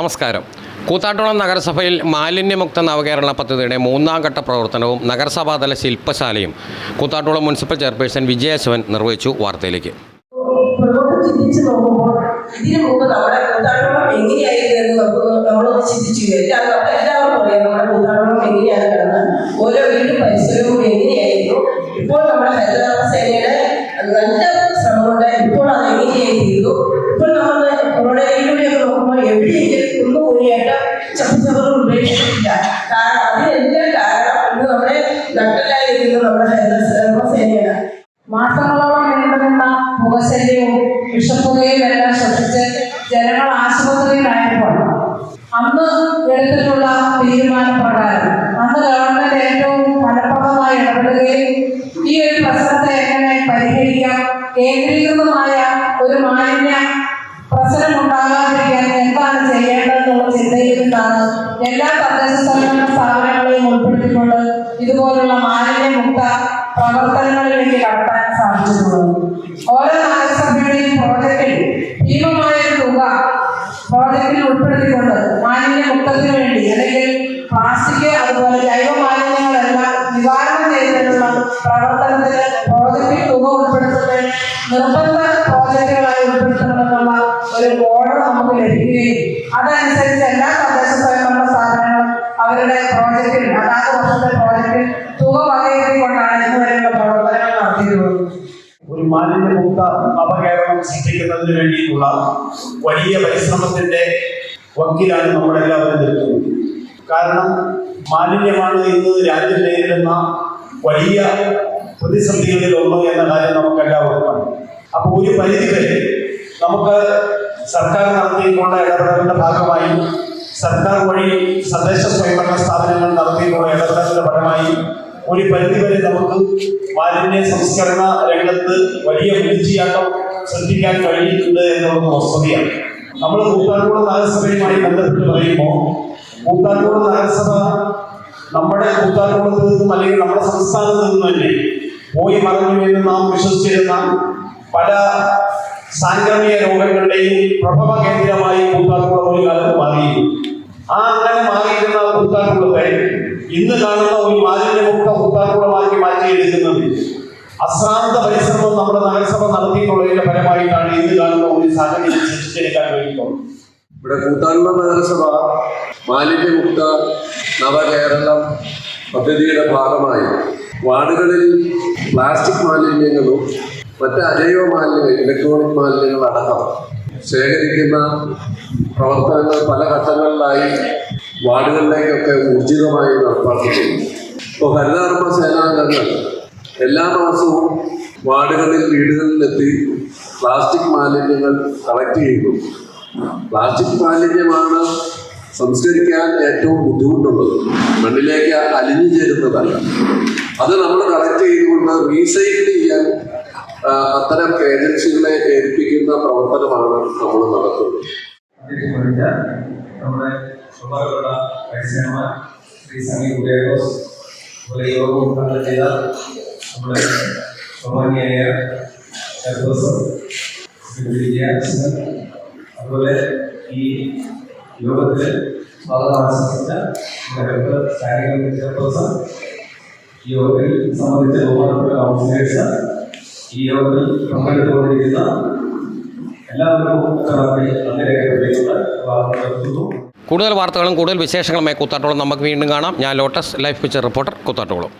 നമസ്കാരം. കൂത്താട്ടുളം നഗരസഭയിൽ മാലിന്യമുക്ത നവകേരള പദ്ധതിയുടെ മൂന്നാം ഘട്ട പ്രവർത്തനവും നഗരസഭാതല ശില്പശാലയും കൂത്താട്ടുളം മുനിസിപ്പൽ ചെയർപേഴ്സൺ വിജയശിവൻ നിർവഹിച്ചു വാർത്തയിലേക്ക്. നോക്കുമ്പോൾ ഇതിനു മുമ്പ് നമ്മുടെ നമ്മുടെ ഓരോ വീടും പരിസരവും ഇപ്പോൾ നമ്മുടെ ഹരിതകർമ്മസേനയുടെ നല്ല ശ്രമം കൊണ്ട് ഇപ്പോൾ അത് എങ്ങനെയായി എങ്ങനെയായിരുന്നു ഇപ്പോൾ നമ്മൾ റോഡരികിലൂടെയൊക്കെ നോക്കുമ്പോൾ എവിടെയെങ്കിലും നമ്മുടെ നട്ടലായിരിക്കുന്നത് നമ്മുടെ ഹരിതകർമ്മസേനയാണ് മാസങ്ങളോളം നീണ്ടുനിന്ന പുകശല്യവും വിഷപ്പുകയും എല്ലാം ശ്രദ്ധിച്ച് ജനങ്ങൾ ആശുപത്രിയിലായപ്പോൾ അന്ന് എടുത്തിട്ടുള്ള തീരുമാനപ്രകാരം അന്ന് ഗവൺമെന്റ് ഏറ്റവും ഫലപ്രദമായി ഇടപെടുകയും ഈ ഒരു പ്രശ്നത്തെ എങ്ങനെ പരിഹരിക്കാം? കേന്ദ്രീകൃതമായ ഒരു മാലിന്യ പ്രശ്നം ഉണ്ടാകാതിരിക്കാൻ എന്താണ് ചെയ്യേണ്ടതെന്നുള്ള ചിന്തയിൽ നിന്നാണ് എല്ലാ തദ്ദേശ സ്വയംഭരണ സ്ഥാപനങ്ങളെയും ഉൾപ്പെടുത്തിക്കൊണ്ട് ഇതുപോലുള്ള മാലിന്യമുക്ത പ്രവർത്തനങ്ങളിലേക്ക് കടത്താൻ സാധിച്ചിട്ടുള്ളത്. ഓരോ നഗരസഭയുടെയും പ്രോജക്റ്റിൽ ഭീമമായ തുക പ്രോജക്റ്റിൽ ഉൾപ്പെടുത്തിക്കൊണ്ട് മാലിന്യമുക്തത്തിന് വേണ്ടി അല്ലെങ്കിൽ പ്ലാസ്റ്റിക് അതുപോലെ ജൈവ മാലിന്യങ്ങളെല്ലാം നിവാരണം ചെയ്തിട്ടുള്ള പ്രവർത്തനത്തിന് പ്രോജക്റ്റിൽ തുക ഉൾപ്പെടുത്തുന്നത് നിർബന്ധ പ്രോജക്റ്റുകളായി ഉൾപ്പെടുത്തണമെന്നുള്ള ഒരു ഓർഡർ നമുക്ക് ലഭിക്കുകയും അതനുസരിച്ച് എല്ലാ മാലിന്യമുക്ത നവകേരളം സൃഷ്ടിക്കുന്നതിന് വേണ്ടിയിട്ടുള്ള വലിയ പരിശ്രമത്തിന്റെ വക്കിലാണ് നമ്മളെല്ലാവരും നിൽക്കുന്നത്. കാരണം മാലിന്യമാണ് ഇന്ന് രാജ്യം നേരിടുന്ന വലിയ പ്രതിസന്ധികളിൽ ഒന്ന് എന്ന കാര്യം നമുക്ക് എല്ലാവർക്കും അറിയാം. അപ്പോൾ ഒരു പരിധിവരെ നമുക്ക് സർക്കാർ നടത്തിയിട്ടുള്ള ഇടപെടലിന്റെ ഭാഗമായി സർക്കാർ വഴി തദ്ദേശ സ്വയംഭരണ സ്ഥാപനങ്ങൾ നടത്തിയിട്ടുള്ള ഇടപെടലിന്റെ ഫലമായി ഒരു പരിധിവരെ നമുക്ക് മാലിന്യ സംസ്കരണ രംഗത്ത് വലിയ വീഴ്ചയാട്ടം സൃഷ്ടിക്കാൻ കഴിയുന്നുണ്ട് എന്നുള്ളത് വസ്തുതയാണ് നമ്മൾ കൂത്താൻകുളം നഗരസഭയുമായി ബന്ധപ്പെട്ട് പറയുമ്പോൾ കൂത്താൻകുളം നഗരസഭ നമ്മുടെ കൂത്താൻകുളത്ത് നിന്നും അല്ലെങ്കിൽ നമ്മുടെ സംസ്ഥാനത്ത് നിന്നും തന്നെ പോയി മറഞ്ഞു എന്ന് നാം വിശ്വസിച്ചിരുന്ന പല സാംക്രമിക രോഗങ്ങളുടെയും പ്രഭവ കേന്ദ്രമായി കൂത്താൻകുളം ഒരു കാലത്ത് മാറിയിരുന്നു ആ അങ്ങനെ കൂത്താൻകുളത്തെ ഇന്ന് കാണുന്ന ഒരു മാലിന്യമുക്ത കൂത്താൻകുളമാക്കി മാറ്റിയെടുക്കുന്നത് അശ്രാന്ത പരിശ്രമം നമ്മുടെ നഗരസഭ നടത്തിയിട്ടുള്ളതിന്റെ ഫലമായിട്ടാണ് ഇന്ന് കാണുന്ന ഒരു സാഹചര്യം സൃഷ്ടിച്ചെടുക്കാൻ വേണ്ടിയിട്ടുള്ളത്. ഇവിടെ കൂത്താൻകുളം നഗരസഭ മാലിന്യമുക്ത നവകേരളം പദ്ധതിയുടെ ഭാഗമായി വാർഡുകളിൽ പ്ലാസ്റ്റിക് മാലിന്യങ്ങളും മറ്റ് അജൈവ മാലിന്യങ്ങൾ ഇലക്ട്രോണിക് മാലിന്യങ്ങൾ അടക്കം ശേഖരിക്കുന്ന പ്രവർത്തനങ്ങൾ പല ഘട്ടങ്ങളിലായി വാർഡുകളിലേക്കൊക്കെ ഊർജിതമായി നടപ്പാക്കിയിട്ടുണ്ട്. ഇപ്പോൾ ഹരിതകർമ്മ സേനാംഗങ്ങൾ എല്ലാ മാസവും വാർഡുകളിൽ വീടുകളിലെത്തി പ്ലാസ്റ്റിക് മാലിന്യങ്ങൾ കളക്ട് ചെയ്യുന്നു. പ്ലാസ്റ്റിക് മാലിന്യമാണ് സംസ്കരിക്കാൻ ഏറ്റവും ബുദ്ധിമുട്ടുള്ളത്. മണ്ണിലേക്ക് അലിഞ്ഞു ചേരുന്നതല്ല. അത് നമ്മൾ കളക്ട് ചെയ്തുകൊണ്ട് റീസൈക്കിൾ ചെയ്യാൻ അത്തരം ഏജൻസികളെ ഏൽപ്പിക്കുന്ന പ്രവർത്തനമാണ് നമ്മൾ നടത്തുന്നത്. നമ്മുടെ ബഹുമാനപ്പെട്ട വൈസ്യന്മാർ ശ്രീ സമീർ ഉദയഘോഷ് അതുപോലെ യോഗം ഉദ്ഘാടനം ചെയ്ത നമ്മുടെ ബഹുമാനിയായ ചെയർപേഴ്സൺ വിജയാകൃഷ്ണൻ അതുപോലെ ഈ യോഗത്തിൽ സ്വാഗതം ആശംസിച്ച സ്റ്റാൻഡിംഗ് കമ്മിറ്റി ചെയർപേഴ്സൺ ഈ യോഗത്തിൽ സംബന്ധിച്ച ബഹുമാനപ്പെട്ട കൗൺസിലേഴ്സ് ഈ യോഗത്തിൽ പങ്കെടുത്തുകൊണ്ടിരിക്കുന്ന എല്ലാവർക്കും ഉത്തരവാദി നന്ദി രേഖപ്പെടുത്തിക്കൊണ്ട് വാർത്ത നടത്തുന്നു കൂടുതൽ വാർത്തകളും കൂടുതൽ വിശേഷങ്ങളുമായി കുത്താട്ടോളം നമുക്ക് വീണ്ടും കാണാം. ഞാൻ ലോട്ടസ് ലൈഫ് പിക്ചർ റിപ്പോർട്ടർ കുത്താട്ടോളം.